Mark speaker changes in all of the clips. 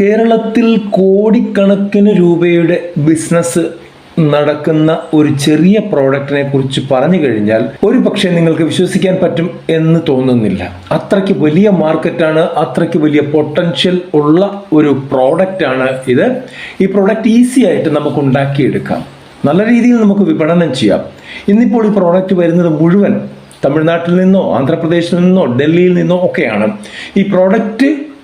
Speaker 1: കേരളത്തിൽ കോടിക്കണക്കിന് രൂപയുടെ ബിസിനസ് നടക്കുന്ന ഒരു ചെറിയ പ്രോഡക്റ്റിനെ കുറിച്ച് പറഞ്ഞു കഴിഞ്ഞാൽ ഒരു പക്ഷേ നിങ്ങൾക്ക് വിശ്വസിക്കാൻ പറ്റും എന്ന് തോന്നുന്നില്ല. അത്രയ്ക്ക് വലിയ മാർക്കറ്റാണ് അത്രയ്ക്ക് വലിയ പൊട്ടൻഷ്യൽ ഉള്ള ഒരു പ്രോഡക്റ്റാണ് ഇത്. ഈ പ്രോഡക്റ്റ് ഈസി ആയിട്ട് നമുക്ക് ഉണ്ടാക്കിയെടുക്കാം. നല്ല രീതിയിൽ നമുക്ക് വിപണനം ചെയ്യാം. ഇന്നിപ്പോൾ ഈ പ്രോഡക്റ്റ് വരുന്നത് മുഴുവൻ തമിഴ്നാട്ടിൽ നിന്നോ ആന്ധ്രാപ്രദേശിൽ നിന്നോ ഡൽഹിയിൽ നിന്നോ ഒക്കെയാണ്. ഈ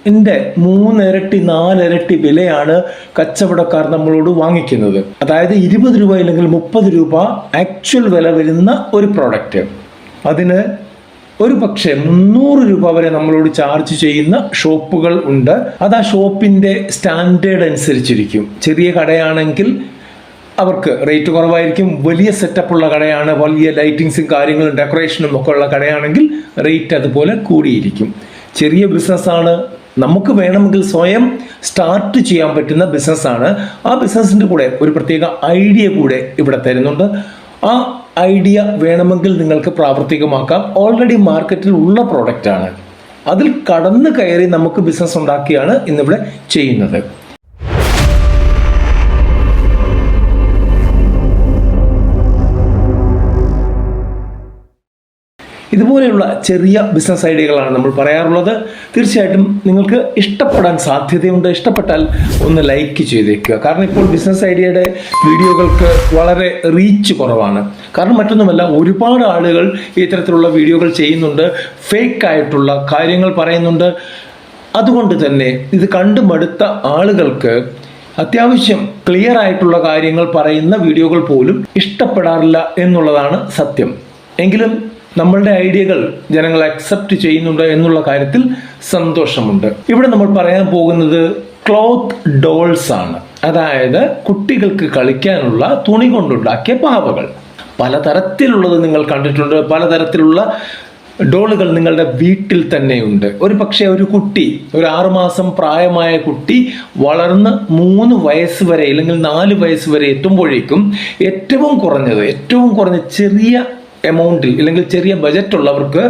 Speaker 1: പ്രോഡക്റ്റിന്റെ മൂന്നിരട്ടി നാലിരട്ടി വിലയാണ് കച്ചവടക്കാർ നമ്മളോട് വാങ്ങിക്കുന്നത്. അതായത് ഇരുപത് രൂപ അല്ലെങ്കിൽ മുപ്പത് രൂപ ആക്ച്വൽ വില വരുന്ന ഒരു പ്രോഡക്റ്റ് അതിന് ഒരു പക്ഷേ മുന്നൂറ് രൂപ വരെ നമ്മളോട് ചാർജ് ചെയ്യുന്ന ഷോപ്പുകൾ ഉണ്ട്. അത് ആ ഷോപ്പിന്റെ സ്റ്റാൻഡേർഡ് അനുസരിച്ചിരിക്കും. ചെറിയ കടയാണെങ്കിൽ അവർക്ക് റേറ്റ് കുറവായിരിക്കും. വലിയ സെറ്റപ്പ് ഉള്ള കടയാണ് വലിയ ലൈറ്റിങ്സും കാര്യങ്ങളും ഡെക്കറേഷനും ഒക്കെ ഉള്ള കടയാണെങ്കിൽ റേറ്റ് അതുപോലെ കൂടിയിരിക്കും. ചെറിയ ബിസിനസ്സാണ് നമുക്ക് വേണമെങ്കിൽ സ്വയം സ്റ്റാർട്ട് ചെയ്യാൻ പറ്റുന്ന ബിസിനസ്സാണ് ആ ബിസിനസ്സിന്റെ കൂടെ ഒരു പ്രത്യേക ഐഡിയ കൂടെ ഇവിടെ തരുന്നുണ്ട്. ആ ഐഡിയ വേണമെങ്കിൽ നിങ്ങൾക്ക് പ്രാവർത്തികമാക്കാം. ഓൾറെഡി മാർക്കറ്റിൽ ഉള്ള പ്രോഡക്റ്റാണ് അതിൽ കടന്നു കയറി നമുക്ക് ബിസിനസ് ഉണ്ടാക്കിയാണ് ഇന്നിവിടെ ചെയ്യുന്നത്. ഇതുപോലെയുള്ള ചെറിയ ബിസിനസ് ഐഡിയകളാണ് നമ്മൾ പറയാറുള്ളത്. തീർച്ചയായിട്ടും നിങ്ങൾക്ക് ഇഷ്ടപ്പെടാൻ സാധ്യതയുണ്ട്. ഇഷ്ടപ്പെട്ടാൽ ഒന്ന് ലൈക്ക് ചെയ്തേക്കുക. കാരണം ഇപ്പോൾ ബിസിനസ് ഐഡിയയുടെ വീഡിയോകൾക്ക് വളരെ റീച്ച് കുറവാണ്. കാരണം മറ്റൊന്നുമല്ല ഒരുപാട് ആളുകൾ ഇത്തരത്തിലുള്ള വീഡിയോകൾ ചെയ്യുന്നുണ്ട്. ഫേക്ക് ആയിട്ടുള്ള കാര്യങ്ങൾ പറയുന്നുണ്ട്. അതുകൊണ്ട് തന്നെ ഇത് കണ്ടു മടുത്ത ആളുകൾക്ക് അത്യാവശ്യം ക്ലിയർ ആയിട്ടുള്ള കാര്യങ്ങൾ പറയുന്ന വീഡിയോകൾ പോലും ഇഷ്ടപ്പെടാറില്ല എന്നുള്ളതാണ് സത്യം. എങ്കിലും നമ്മളുടെ ഐഡിയകൾ ജനങ്ങൾ അക്സെപ്റ്റ് ചെയ്യുന്നുണ്ട് എന്നുള്ള കാര്യത്തിൽ സന്തോഷമുണ്ട്. ഇവിടെ നമ്മൾ പറയാൻ പോകുന്നത് ക്ലോത്ത് ഡോൾസ് ആണ്. അതായത് കുട്ടികൾക്ക് കളിക്കാനുള്ള തുണി കൊണ്ടുണ്ടാക്കിയ പാവകൾ. പലതരത്തിലുള്ളത് നിങ്ങൾ കണ്ടിട്ടുണ്ട്. പലതരത്തിലുള്ള ഡോളുകൾ നിങ്ങളുടെ വീട്ടിൽ തന്നെയുണ്ട്. ഒരു പക്ഷേ ഒരു കുട്ടി ഒരു ആറുമാസം പ്രായമായ കുട്ടി വളർന്ന് മൂന്ന് വയസ്സ് വരെ അല്ലെങ്കിൽ നാല് വയസ്സ് വരെ എത്തുമ്പോഴേക്കും ഏറ്റവും കുറഞ്ഞത് ഏറ്റവും കുറഞ്ഞ ചെറിയ എമൗണ്ടിൽ അല്ലെങ്കിൽ ചെറിയ ബജറ്റ് ഉള്ളവർക്ക്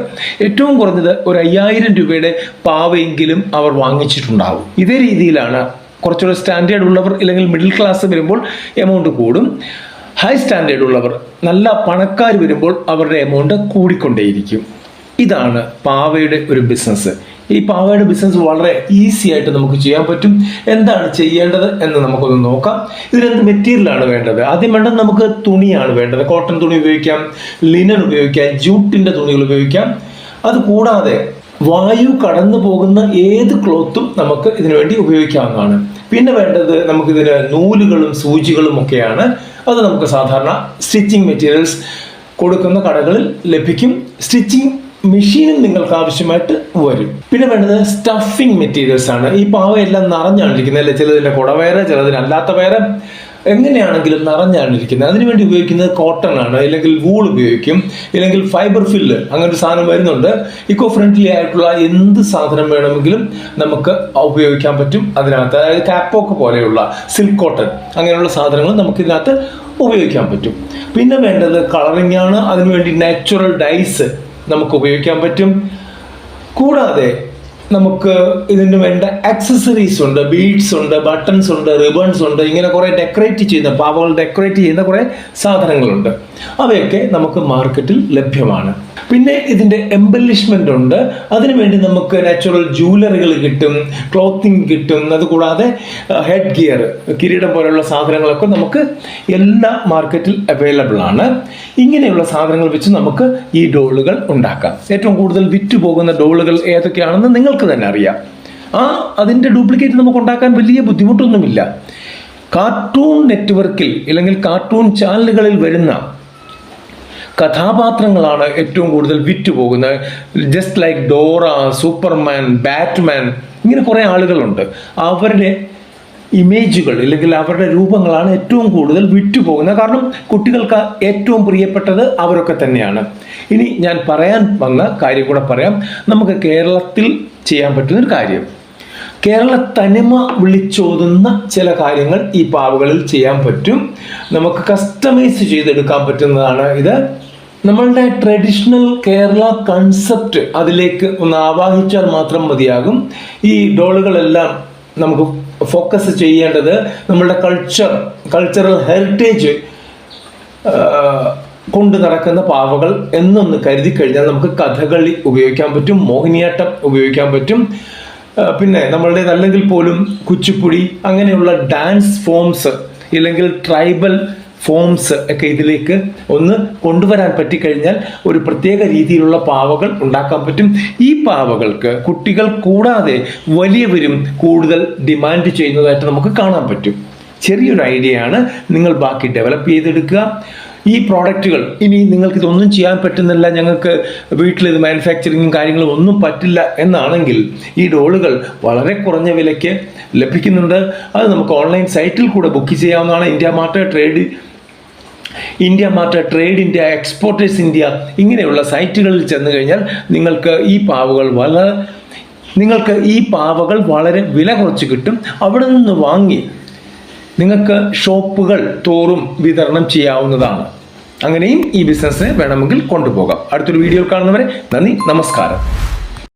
Speaker 1: ഏറ്റവും കുറഞ്ഞത് ഒരു അയ്യായിരം രൂപയുടെ പാവയെങ്കിലും അവർ വാങ്ങിച്ചിട്ടുണ്ടാവും. ഇതേ രീതിയിലാണ് കുറച്ചുകൂടെ സ്റ്റാൻഡേർഡ് ഉള്ളവർ അല്ലെങ്കിൽ മിഡിൽ ക്ലാസ് വരുമ്പോൾ എമൗണ്ട് കൂടും. ഹൈ സ്റ്റാൻഡേർഡ് ഉള്ളവർ നല്ല പണക്കാർ വരുമ്പോൾ അവരുടെ എമൗണ്ട് കൂടിക്കൊണ്ടേയിരിക്കും. ഇതാണ് പാവയുടെ ഒരു ബിസിനസ് ഈ പാവയുടെ ബിസിനസ് വളരെ ഈസി ആയിട്ട് നമുക്ക് ചെയ്യാൻ പറ്റും. എന്താണ് ചെയ്യേണ്ടത് എന്ന് നമുക്കൊന്ന് നോക്കാം. ഇതിനെന്ത് മെറ്റീരിയലാണ് വേണ്ടത്? ആദ്യം വേണ്ടത് നമുക്ക് തുണിയാണ് വേണ്ടത്. കോട്ടൺ തുണി ഉപയോഗിക്കാം ലിനൻ ഉപയോഗിക്കാം ജൂട്ടിന്റെ തുണികൾ ഉപയോഗിക്കാം. അത് കൂടാതെ വായു കടന്നു പോകുന്ന ഏത് ക്ലോത്തും നമുക്ക് ഇതിനു വേണ്ടി ഉപയോഗിക്കാവുന്നതാണ്. പിന്നെ വേണ്ടത് നമുക്കിതിന് നൂലുകളും സൂചികളും ഒക്കെയാണ്. അത് നമുക്ക് സാധാരണ സ്റ്റിച്ചിങ് മെറ്റീരിയൽസ് കൊടുക്കുന്ന കടകളിൽ ലഭിക്കും. സ്റ്റിച്ചിങ് മെഷീനും നിങ്ങൾക്ക് ആവശ്യമായിട്ട് വരും. പിന്നെ വേണ്ടത് സ്റ്റഫിങ് മെറ്റീരിയൽസ് ആണ്. ഈ പാവയെല്ലാം നിറഞ്ഞാണ് ഇരിക്കുന്നത് അല്ലെ? ചിലതിന്റെ വേറെ ചിലതിന് അല്ലാത്ത വേറെ. എങ്ങനെയാണെങ്കിലും നിറഞ്ഞാണ് ഇരിക്കുന്നത് അതിനുവേണ്ടി ഉപയോഗിക്കുന്നത് കോട്ടൺ ആണ്. അല്ലെങ്കിൽ വൂൾ ഉപയോഗിക്കും. അല്ലെങ്കിൽ ഫൈബർ ഫില്ല് അങ്ങനെ ഒരു സാധനം വരുന്നുണ്ട്. ഇക്കോ ഫ്രണ്ട്ലി ആയിട്ടുള്ള എന്ത് സാധനം വേണമെങ്കിലും നമുക്ക് ഉപയോഗിക്കാൻ പറ്റും അതിനകത്ത്. അതായത് കാപ്പോക്ക് പോലെയുള്ള സിൽക്ക് കോട്ടൺ അങ്ങനെയുള്ള സാധനങ്ങൾ നമുക്ക് ഇതിനകത്ത് ഉപയോഗിക്കാൻ പറ്റും. പിന്നെ വേണ്ടത് കളറിംഗ് ആണ്. അതിനുവേണ്ടി നാച്ചുറൽ ഡൈസ് നമുക്ക് ഉപയോഗിക്കാൻ പറ്റും. കൂടാതെ നമുക്ക് ഇതിന് വേണ്ട ആക്സസറീസ് ഉണ്ട് ബീഡ്സ് ഉണ്ട് ബട്ടൺസ് ഉണ്ട് റിബൺസ് ഉണ്ട് ഇങ്ങനെ കുറെ ഡെക്കറേറ്റ് ചെയ്യുന്ന പാവകൾ ഡെക്കറേറ്റ് ചെയ്യുന്ന കുറെ സാധനങ്ങളുണ്ട്. അവയൊക്കെ നമുക്ക് മാർക്കറ്റിൽ ലഭ്യമാണ്. പിന്നെ ഇതിന്റെ എംബലിഷ്മെന്റ് ഉണ്ട്. അതിനുവേണ്ടി നമുക്ക് നാച്ചുറൽ ജൂവലറികൾ കിട്ടും ക്ലോത്തിങ് കിട്ടും അതുകൂടാതെ ഹെഡ് ഗിയർ കിരീടം പോലെയുള്ള സാധനങ്ങളൊക്കെ നമുക്ക് എല്ലാ മാർക്കറ്റിൽ അവൈലബിൾ ആണ്. ഇങ്ങനെയുള്ള സാധനങ്ങൾ വെച്ച് നമുക്ക് ഈ ഡോളുകൾ ഉണ്ടാക്കാം. ഏറ്റവും കൂടുതൽ വിറ്റ് പോകുന്ന ഡോളുകൾ ഏതൊക്കെയാണെന്ന് നിങ്ങൾക്ക് തന്നെ അറിയാം. ആ അതിന്റെ ഡ്യൂപ്ലിക്കേറ്റ് നമുക്ക് ഉണ്ടാക്കാൻ വലിയ ബുദ്ധിമുട്ടൊന്നുമില്ല. കാർട്ടൂൺ നെറ്റ്വർക്കിൽ അല്ലെങ്കിൽ കാർട്ടൂൺ ചാനലുകളിൽ വരുന്ന കഥാപാത്രങ്ങളാണ് ഏറ്റവും കൂടുതൽ വിറ്റ് പോകുന്നത് just like Dora Superman Batman ഇങ്ങനെ കുറേ ആളുകളുണ്ട്. അവരുടെ ഇമേജുകൾ അല്ലെങ്കിൽ അവരുടെ രൂപങ്ങളാണ് ഏറ്റവും കൂടുതൽ വിറ്റുപോകുന്നത്. കാരണം കുട്ടികൾക്ക് ഏറ്റവും പ്രിയപ്പെട്ടത് അവരൊക്കെ തന്നെയാണ്. ഇനി ഞാൻ പറയാൻ വന്ന കാര്യം കൂടെ പറയാം. നമുക്ക് കേരളത്തിൽ ചെയ്യാൻ പറ്റുന്ന ഒരു കാര്യം. കേരള തനിമ വിളിച്ചോതുന്ന ചില കാര്യങ്ങൾ ഈ പാവുകളിൽ ചെയ്യാൻ പറ്റും. നമുക്ക് കസ്റ്റമൈസ് ചെയ്തെടുക്കാൻ പറ്റുന്നതാണ് ഇത്. നമ്മളുടെ ട്രഡീഷണൽ കേരള കൺസെപ്റ്റ് അതിലേക്ക് ഒന്ന് ആവാഹിച്ചാൽ മാത്രം മതിയാകും. ഈ ഡോളുകളെല്ലാം നമുക്ക് ഫോക്കസ് ചെയ്യേണ്ടത് നമ്മളുടെ കൾച്ചർ കൾച്ചറൽ ഹെറിറ്റേജ് കൊണ്ട് നടക്കുന്ന പാവകൾ എന്നൊന്ന് കരുതി കഴിഞ്ഞാൽ നമുക്ക് കഥകളി ഉപയോഗിക്കാൻ പറ്റും മോഹിനിയാട്ടം ഉപയോഗിക്കാൻ പറ്റും. പിന്നെ നമ്മളുടേത് അല്ലെങ്കിൽ പോലും കുച്ചിപ്പുടി അങ്ങനെയുള്ള ഡാൻസ് ഫോംസ് ഇല്ലെങ്കിൽ ട്രൈബൽ ഫോംസ് ഒക്കെ ഇതിലേക്ക് ഒന്ന് കൊണ്ടുവരാൻ പറ്റിക്കഴിഞ്ഞാൽ ഒരു പ്രത്യേക രീതിയിലുള്ള പാവകൾ ഉണ്ടാക്കാൻ പറ്റും. ഈ പാവകൾക്ക് കുട്ടികൾ കൂടാതെ വലിയവരും കൂടുതൽ ഡിമാൻഡ് ചെയ്യുന്നതായിട്ട് നമുക്ക് കാണാൻ പറ്റും. ചെറിയൊരു ഐഡിയ ആണ് നിങ്ങൾ ബാക്കി ഡെവലപ്പ് ചെയ്തെടുക്കുക. ഈ പ്രോഡക്റ്റുകൾ ഇനി നിങ്ങൾക്ക് ഇതൊന്നും ചെയ്യാൻ പറ്റുന്നില്ല ഞങ്ങൾക്ക് വീട്ടിൽ ഇത് മാനുഫാക്ചറിങ്ങും കാര്യങ്ങളും ഒന്നും പറ്റില്ല എന്നാണെങ്കിൽ ഈ ഡോളുകൾ വളരെ കുറഞ്ഞ വിലയ്ക്ക് ലഭിക്കുന്നുണ്ട്. അത് നമുക്ക് ഓൺലൈൻ സൈറ്റിൽ കൂടെ ബുക്ക് ചെയ്യാവുന്നതാണ്. India Mart Trade India Mart Trade India Exporters India ഇങ്ങനെയുള്ള സൈറ്റുകളിൽ ചെന്ന് കഴിഞ്ഞാൽ നിങ്ങൾക്ക് ഈ പാവകൾ വളരെ നിങ്ങൾക്ക് ഈ പാവകൾ വളരെ വില കുറച്ച് കിട്ടും. അവിടെ നിന്ന് വാങ്ങി നിങ്ങൾക്ക് ഷോപ്പുകൾ തോറും വിതരണം ചെയ്യാവുന്നതാണ്. അങ്ങനെയും ഈ ബിസിനസ്സിനെ വേണമെങ്കിൽ കൊണ്ടുപോകാം. അടുത്തൊരു വീഡിയോ കാണുന്നവരെ നന്ദി നമസ്കാരം.